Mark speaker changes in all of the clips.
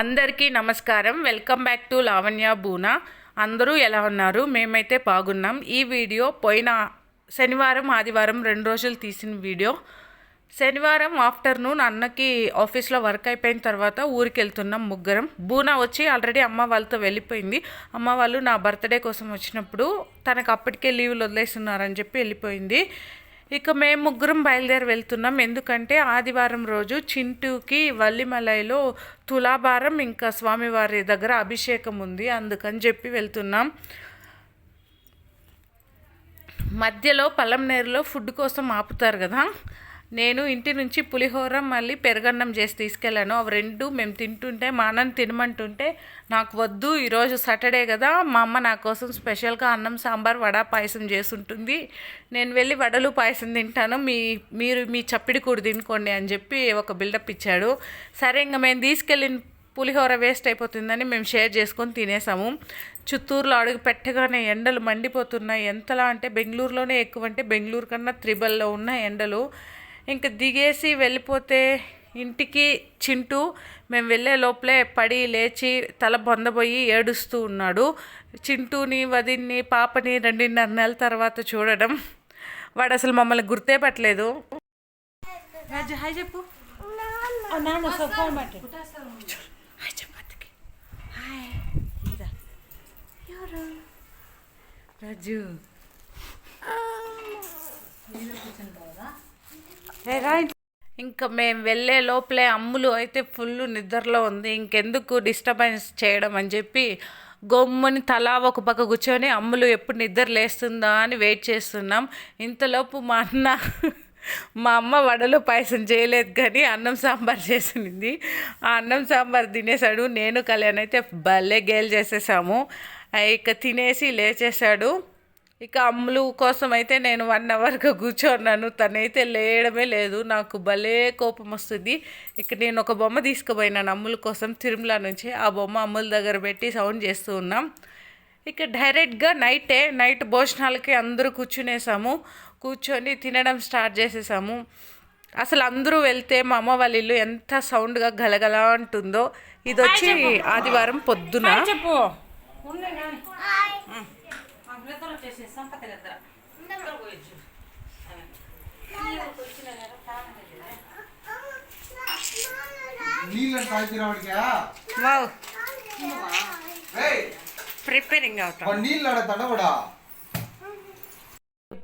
Speaker 1: అందరికీ నమస్కారం. Welcome back to Lavanya బూనా. అందరూ ఎలా ఉన్నారు? మేమైతే బాగున్నాం. ఈ వీడియో పోయిన శనివారం ఆదివారం రెండు రోజులు తీసిన వీడియో. శనివారం ఆఫ్టర్నూన్ అన్నకి ఆఫీస్లో వర్క్ అయిపోయిన తర్వాత ఊరికి వెళ్తున్నాం ముగ్గురం. బూనా వచ్చి ఆల్రెడీ అమ్మ వాళ్ళతో వెళ్ళిపోయింది. అమ్మ వాళ్ళు నా బర్త్డే కోసం వచ్చినప్పుడు తనకు అప్పటికే లీవ్లు వదిలేస్తున్నారని చెప్పి వెళ్ళిపోయింది. ఇక మేము ముగ్గురం బయలుదేరి వెళ్తున్నాం. ఎందుకంటే ఆదివారం రోజు చింటూకి వల్లిమలైలో తులాభారం ఇంకా స్వామివారి దగ్గర అభిషేకం ఉంది అందుకని చెప్పి వెళ్తున్నాం. మధ్యలో పలంనేరులో ఫుడ్ కోసం ఆపుతారు కదా. నేను ఇంటి నుంచి పులిహోర మళ్ళీ పెరగన్నం చేసి తీసుకెళ్ళాను. అవి రెండు మేము తింటుంటే మా అన్నం తినమంటుంటే నాకు వద్దు ఈరోజు సాటర్డే కదా మా అమ్మ నా కోసం స్పెషల్గా అన్నం సాంబార్ వడ పాయసం చేసుంటుంది నేను వెళ్ళి వడలు పాయసం తింటాను. మీ మీరు మీ చప్పిడి కూడా తినుకోండి అని చెప్పి ఒక బిల్డప్ ఇచ్చాడు. సరే ఇంకా మేము తీసుకెళ్ళిన పులిహోర వేస్ట్ అయిపోతుందని మేము షేర్ చేసుకొని తినేసాము. చిత్తూరులో అడుగు పెట్టగానే ఎండలు మండిపోతున్నాయి. ఎంతలా అంటే బెంగళూరులోనే ఎక్కువ అంటే బెంగళూరు కన్నా త్రిబల్లో ఉన్న ఎండలు. ఇంకా దిగేసి వెళ్ళిపోతే ఇంటికి చింటూ మేము వెళ్ళే లోపలే పడి లేచి తల బొందబోయి ఏడుస్తూ ఉన్నాడు. చింటూని వదిన్ని పాపని రెండున్నర నెలల తర్వాత చూడడం వాడు అసలు మమ్మల్ని గుర్తే పట్టలేదు. రాజు హాయ్ చెప్పు. Hi hi. ఎవరు. ఇంకా మేము వెళ్ళే లోపలే అమ్ములు అయితే ఫుల్ నిద్రలో ఉంది. ఇంకెందుకు డిస్టర్బెన్స్ చేయడం అని చెప్పి గొమ్ముని తలా ఒక పక్క కూర్చొని అమ్ములు ఎప్పుడు నిద్ర లేస్తుందా అని వెయిట్ చేస్తున్నాం. ఇంతలోపు మా అన్న మా అమ్మ వడలు పాయసం చేయలేదు కానీ అన్నం సాంబార్ చేసింది. ఆ అన్నం సాంబార్ తినేసాడు నేను కళ్యాణ్ అయితే భలే గేల్ చేసేసాము. ఇక తినేసి లేచేశాడు. ఇక అమ్ములు కోసం అయితే నేను వన్ అవర్గా కూర్చోన్నాను. తనైతే లేయడమే లేదు. నాకు భలే కోపం వస్తుంది. ఇక నేను ఒక బొమ్మ తీసుకుపోయినాను అమ్ముల కోసం తిరుమల నుంచి. ఆ బొమ్మ అమ్ముల దగ్గర పెట్టి సౌండ్ చేస్తూ ఉన్నాం. ఇక డైరెక్ట్గా నైటే నైట్ భోజనాలకి అందరూ కూర్చునేసాము. కూర్చొని తినడం స్టార్ట్ చేసేసాము. అసలు అందరూ వెళ్తే మా అమ్మ వాళ్ళ ఇల్లు ఎంత సౌండ్గా గలగల అంటుందో. ఇది వచ్చి ఆదివారం పొద్దున.
Speaker 2: చెప్పు.
Speaker 3: నీళ్ళని తాగిరావాడికా
Speaker 1: వావ్
Speaker 3: ఏయ్
Speaker 1: ప్రిపేరింగ్ అవుతాం
Speaker 3: వాడు నీళ్ళు ఆడ తడవడా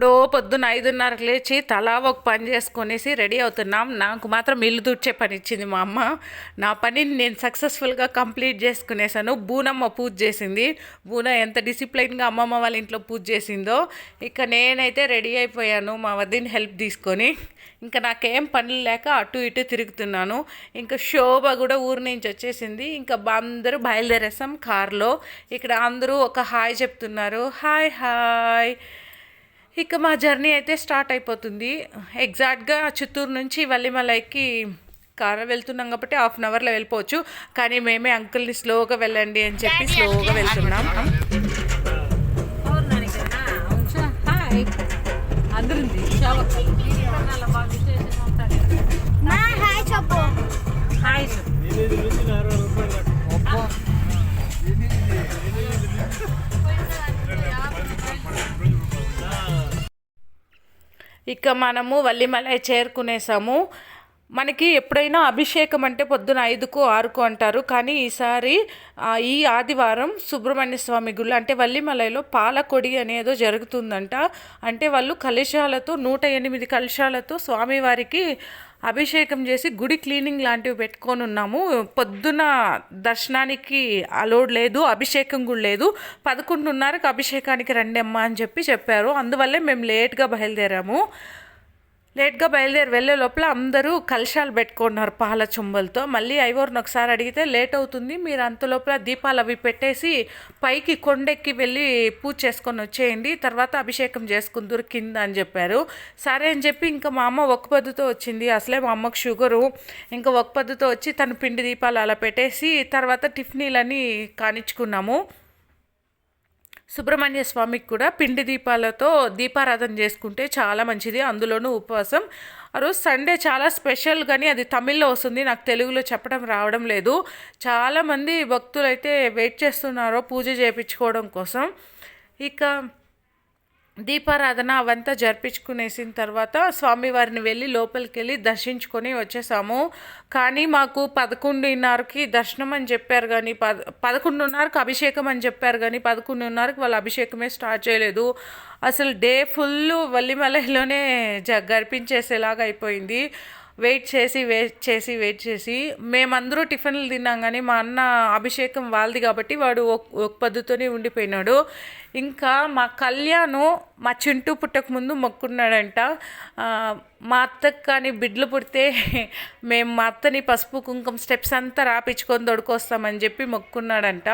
Speaker 1: ఎప్పుడో పొద్దున్న ఐదున్నరకు లేచి తలా ఒక పని చేసుకునేసి రెడీ అవుతున్నాం. నాకు మాత్రం ఇల్లు తుడిచే పని ఇచ్చింది మా అమ్మ. నా పనిని నేను సక్సెస్ఫుల్గా కంప్లీట్ చేసుకునేసాను బూనమ్మ పూజ చేసింది. బూన ఎంత డిసిప్లైన్గా అమ్మమ్మ వాళ్ళ ఇంట్లో పూజ చేసిందో ఇక నేనైతే రెడీ అయిపోయాను మా వద్దని హెల్ప్ తీసుకొని. ఇంకా నాకేం పనులు లేక అటు ఇటు తిరుగుతున్నాను. ఇంకా శోభ కూడా ఊరి నుంచి వచ్చేసింది. ఇంకా అందరూ బయలుదేరేసాం కార్లో. ఇక్కడ అందరూ ఒక హాయ్ చెప్తున్నారు. Hi hi. ఇక మా జర్నీ అయితే స్టార్ట్ అయిపోతుంది. ఎగ్జాక్ట్గా చిత్తూరు నుంచి వల్లిమలైకి కార్ వెళ్తున్నాం కాబట్టి హాఫ్ అన్ అవర్లో వెళ్ళిపోవచ్చు. కానీ మేమే అంకుల్ని స్లోగా వెళ్ళండి అని చెప్పి స్లోగా వెళ్తున్నాం. ఇక మనము వల్లిమలై చేరుకునేసాము. మనకి ఎప్పుడైనా అభిషేకం అంటే పొద్దున ఐదుకు ఆరుకు అంటారు. కానీ ఈసారి ఈ ఆదివారం సుబ్రహ్మణ్య స్వామి గుళ్ళు అంటే వల్లిమలైలో పాలకొడి అనేదో జరుగుతుందంట. అంటే వాళ్ళు కలశాలతో నూట ఎనిమిది కలశాలతో స్వామివారికి అభిషేకం చేసి గుడి క్లీనింగ్ లాంటివి పెట్టుకొని ఉన్నాము. పొద్దున దర్శనానికి అలోడ్ లేదు అభిషేకం కూడా లేదు. పదకొండున్నరకు అభిషేకానికి రండి అమ్మా అని చెప్పి చెప్పారు. అందువల్లే మేము లేట్గా బయలుదేరాము. లేట్గా బయలుదేరి వెళ్ళే లోపల అందరూ కలశాలు పెట్టుకున్నారు పాల చుంబలతో. మళ్ళీ ఐవోర్ని ఒకసారి అడిగితే లేట్ అవుతుంది మీరు అంత లోపల దీపాలు అవి పెట్టేసి పైకి కొండెక్కి వెళ్ళి పూజ చేసుకొని వచ్చేయండి తర్వాత అభిషేకం చేసుకుందరు కింద అని చెప్పారు. సరే అని చెప్పి ఇంకా మా అమ్మ ఒక పద్ధతితో వచ్చింది. అసలే మా అమ్మకు షుగరు. ఇంకా ఒక పద్ధతితో వచ్చి తను పిండి దీపాలు అలా పెట్టేసి తర్వాత టిఫినీలని కానిచ్చుకున్నాము. సుబ్రహ్మణ్య స్వామికి కూడా పిండి దీపాలతో దీపారాధన చేసుకుంటే చాలా మంచిది. అందులోనూ ఉపవాసం. ఆ రోజు సండే చాలా స్పెషల్ కానీ అది తమిళ్ళో వస్తుంది. నాకు తెలుగులో చెప్పడం రావడం లేదు. చాలామంది భక్తులు అయితే వెయిట్ చేస్తున్నారో పూజ చేయించుకోవడం కోసం. ఇక దీపారాధన అవంతా జరిపించుకునేసిన తర్వాత స్వామివారిని వెళ్ళి లోపలికి వెళ్ళి దర్శించుకొని వచ్చేసాము. కానీ మాకు పదకొండున్నరకి దర్శనం అని చెప్పారు కానీ పద పదకొండున్నరకు అభిషేకం అని చెప్పారు కానీ పదకొండున్నరకు వాళ్ళు అభిషేకమే స్టార్ట్ చేయలేదు. అసలు డే ఫుల్ వల్లిమలైలోనే జ గడిపించేసేలాగా అయిపోయింది. వెయిట్ చేసి వెయిట్ చేసి వెయిట్ చేసి మేమందరూ టిఫిన్లు తిన్నాం కానీ మా అన్న అభిషేకం వాళ్ళది కాబట్టి వాడు ఒక పద్ధతితోనే ఉండిపోయినాడు. ఇంకా మా కళ్యాణ్ మా చింటూ పుట్టకముందు మొక్కున్నాడంట. మా అత్తకు కానీ బిడ్లు పుడితే మేము మా అత్తని పసుపు కుంకుమ స్టెప్స్ అంతా రాపించుకొని దొడుకొస్తామని చెప్పి మొక్కున్నాడంట.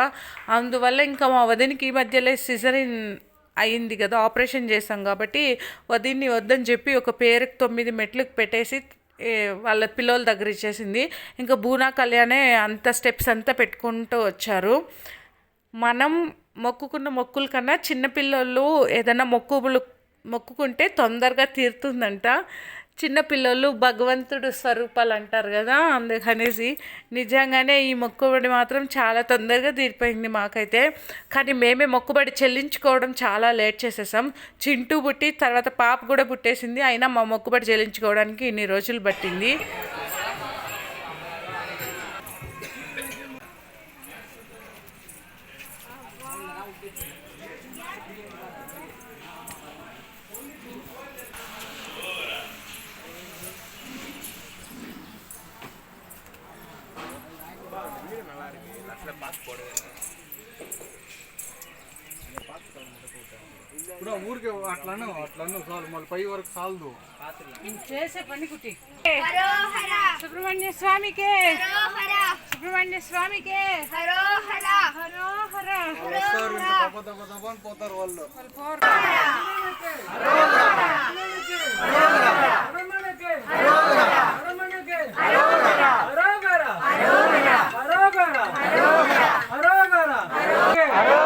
Speaker 1: అందువల్ల ఇంకా మా వదినికి ఈ మధ్యలో సిజరిన్ అయింది కదా ఆపరేషన్ చేసాం కాబట్టి వదిన్ని వద్దని చెప్పి ఒక పేరుకి తొమ్మిది మెట్లకు పెట్టేసి వాళ్ళ పిల్లల దగ్గర ఇచ్చేసింది. ఇంకా బూనా కళ్యాణే అంత స్టెప్స్ అంతా పెట్టుకుంటూ వచ్చారు. మనం మొక్కుకున్న మొక్కుల కన్నా చిన్నపిల్లలు ఏదైనా మొక్కులు మొక్కుకుంటే తొందరగా తీరుతుందంట. చిన్నపిల్లలు భగవంతుడు స్వరూపాలు అంటారు కదా అందుకనేసి నిజంగానే ఈ మొక్కుబడి మాత్రం చాలా తొందరగా తీరిపోయింది మాకైతే. కానీ మేమే మొక్కుబడి చెల్లించుకోవడం చాలా లేట్ చేసేసాం. చింటూ పుట్టి తర్వాత పాప కూడా పుట్టేసింది. అయినా మా మొక్కుబడి చెల్లించుకోవడానికి ఇన్ని రోజులు పట్టింది.
Speaker 3: ఊరికే అట్లను అట్లను చాలు మళ్ళీ పై వరకు చాలదు.
Speaker 1: చేసే పని కుట్టి. సుబ్రహ్మణ్య స్వామికే. సుబ్రహ్మణ్య స్వామికే.
Speaker 3: పోతారు వాళ్ళు.
Speaker 4: హరోహర.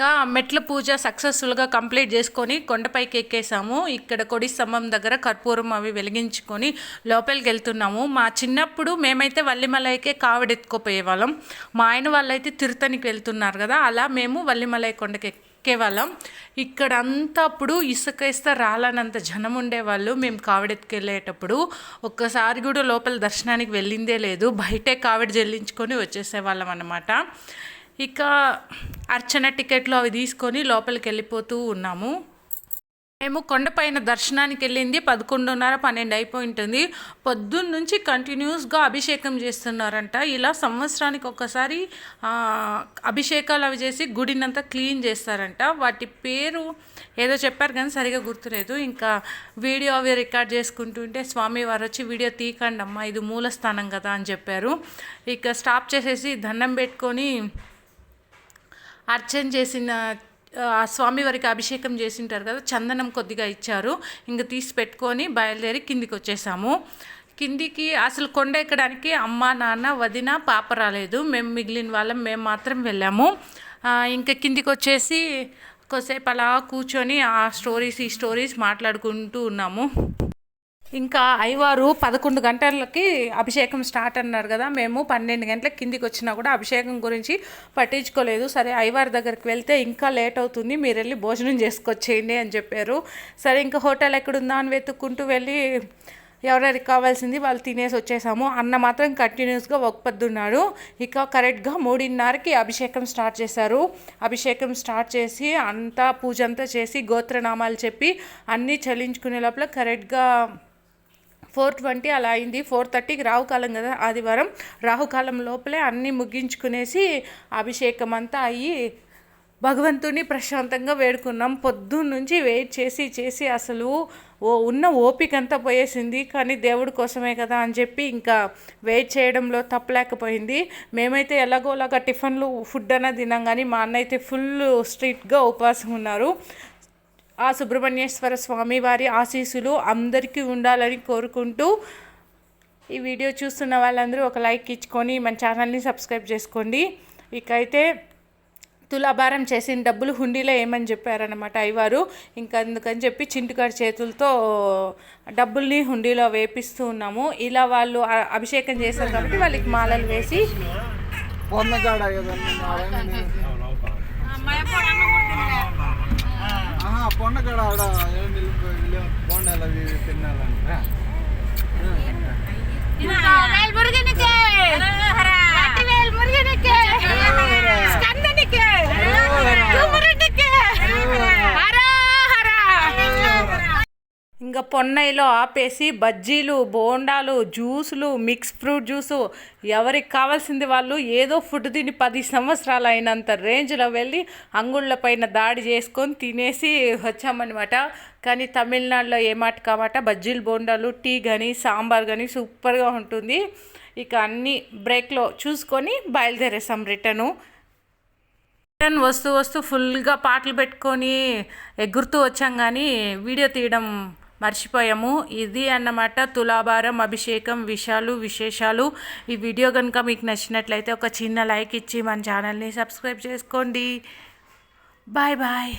Speaker 1: ఇంకా మెట్ల పూజ సక్సెస్ఫుల్గా కంప్లీట్ చేసుకొని కొండపైకి ఎక్కేసాము. ఇక్కడ కొడి స్తంభం దగ్గర కర్పూరం అవి వెలిగించుకొని లోపలికి వెళ్తున్నాము మా చిన్నప్పుడు మేమైతే వల్లిమలైకే కావడెత్తుకోపోయే వాళ్ళం మా ఆయన వాళ్ళైతే తిరుతనికి వెళ్తున్నారు కదా అలా మేము వల్లిమలై కొండకి ఎక్కేవాళ్ళం. ఇక్కడ అంతా అప్పుడు ఇసుక ఇస్తే రాలనంత జనం ఉండేవాళ్ళు. మేము కావిడెత్తుకెళ్ళేటప్పుడు ఒక్కసారి కూడా లోపల దర్శనానికి వెళ్ళిందే లేదు. బయటే కావిడి చెల్లించుకొని వచ్చేసేవాళ్ళం అన్నమాట ఇక అర్చన టికెట్లు అవి తీసుకొని లోపలికి వెళ్ళిపోతూ ఉన్నాము. మేము కొండపైన దర్శనానికి వెళ్ళింది పదకొండున్నర పన్నెండు అయిపోయి ఉంటుంది పొద్దున్న నుంచి కంటిన్యూస్గా అభిషేకం చేస్తున్నారంట. ఇలా సంవత్సరానికి ఒకసారి అభిషేకాలు అవి చేసి గుడినంతా క్లీన్ చేస్తారంట. వాటి పేరు ఏదో చెప్పారు కానీ సరిగా గుర్తులేదు. ఇంకా వీడియో అవి రికార్డ్ చేసుకుంటుంటే స్వామి వారు వచ్చి వీడియో తీకండి అమ్మా ఇది మూలస్థానం కదా అని చెప్పారు. ఇక స్టాప్ చేసేసి దండం పెట్టుకొని అర్చన చేసిన ఆ స్వామివారికి అభిషేకం చేసింటారు కదా చందనం కొద్దిగా ఇచ్చారు. ఇంక తీసి పెట్టుకొని బయలుదేరి కిందికి వచ్చేసాము. కిందికి అసలు కొండ ఎక్కడానికి అమ్మ నాన్న వదిన పాప రాలేదు. మేము మిగిలిన వాళ్ళం మేము మాత్రం వెళ్ళాము. ఇంకా కిందికి వచ్చేసి కొద్దిసేపు అలా కూర్చొని ఆ స్టోరీస్ ఈ స్టోరీస్ మాట్లాడుకుంటూ ఉన్నాము. ఇంకా అయ్యవారు పదకొండు గంటలకి అభిషేకం స్టార్ట్ అన్నారు కదా. మేము పన్నెండు గంటలకు కిందికి వచ్చినా కూడా అభిషేకం గురించి పట్టించుకోలేదు. సరే అయ్యవారి దగ్గరికి వెళ్తే ఇంకా లేట్ అవుతుంది. మీరు వెళ్ళి భోజనం చేసుకొచ్చేయండి అని చెప్పారు. సరే ఇంకా హోటల్ ఎక్కడుందా అని వెతుక్కుంటూ వెళ్ళి ఎవరెవరికి కావాల్సింది వాళ్ళు తినేసి వచ్చేసాము. అన్న మాత్రం కంటిన్యూస్గా ఒక పొద్దున్నాడు. ఇక కరెక్ట్గా మూడున్నరకి అభిషేకం స్టార్ట్ చేశారు. అభిషేకం స్టార్ట్ చేసి అంతా పూజ అంతా చేసి గోత్రనామాలు చెప్పి అన్నీ చెల్లించుకునే లోపల కరెక్ట్గా ఫోర్ ట్వంటీ అలా అయింది. ఫోర్ థర్టీకి రాహుకాలం కదా ఆదివారం. రాహుకాలం లోపలే అన్నీ ముగించుకునేసి అభిషేకం అంతా అయ్యి భగవంతుని ప్రశాంతంగా వేడుకున్నాం. పొద్దున్న నుంచి వెయిట్ చేసి చేసి అసలు ఓ ఉన్న ఓపిక అంతా పోయేసింది. కానీ దేవుడి కోసమే కదా అని చెప్పి ఇంకా వెయిట్ చేయడంలో తప్పలేకపోయింది మేమైతే ఎలాగోలాగా టిఫిన్లు ఫుడ్ అన్న తినాం కానీ మా అన్న అయితే ఫుల్ స్ట్రీట్గా ఉపవాసం ఉన్నారు. ఆ సుబ్రహ్మణ్యేశ్వర స్వామి వారి ఆశీస్సులు అందరికీ ఉండాలని కోరుకుంటూ ఈ వీడియో చూస్తున్న వాళ్ళందరూ ఒక లైక్ ఇచ్చుకొని మన ఛానల్ని సబ్స్క్రైబ్ చేసుకోండి. ఇకైతే తులాభారం చేసిన డబ్బులు హుండీలో ఏమని చెప్పారనమాట అయ్యవారు. ఇంకా అందుకని చెప్పి చింటుగాడి చేతులతో డబ్బుల్ని హుండీలో వేపిస్తూ ఉన్నాము. ఇలా వాళ్ళు అభిషేకం చేశారు కాబట్టి వాళ్ళకి మాలలు వేసి
Speaker 3: పొన్నగాడ కదండి నారాయణ ఆహా పొన్నగాడ ఆడ ఏం నిలిపి బోండాలు అవి తినాలంట
Speaker 2: వేల్ మురుగనికే వెట్రివేల్ మురుగనికే స్కందనికే
Speaker 1: పొన్నైలో ఆపేసి బజ్జీలు బోండాలు జ్యూసులు మిక్స్ ఫ్రూట్ జ్యూసు ఎవరికి కావాల్సింది వాళ్ళు ఏదో ఫుడ్ తిని పది సంవత్సరాలు అయినంత రేంజ్లో వెళ్ళి అంగుళ్ళ పైన దాడి చేసుకొని తినేసి వచ్చామన్నమాట. కానీ తమిళనాడులో ఏ మాట కామాట? బజ్జీలు బోండాలు టీ కానీ సాంబార్ కానీ సూపర్గా ఉంటుంది. ఇక అన్ని బ్రేక్లో చూసుకొని బయలుదేరేసాం రిటర్ను. రిటర్న్ వస్తూ వస్తూ ఫుల్గా పాటలు పెట్టుకొని ఎగురుతూ వచ్చాం కానీ వీడియో తీయడం మర్చిపోయాము. ఇది అన్నమాట తులాభారం అభిషేకం. విషయాలు విశేషాలు. ఈ వీడియో కనుక మీకు నచ్చినట్లయితే ఒక చిన్న లైక్ ఇచ్చి మన ఛానల్ని సబ్స్క్రైబ్ చేసుకోండి. Bye
Speaker 2: bye.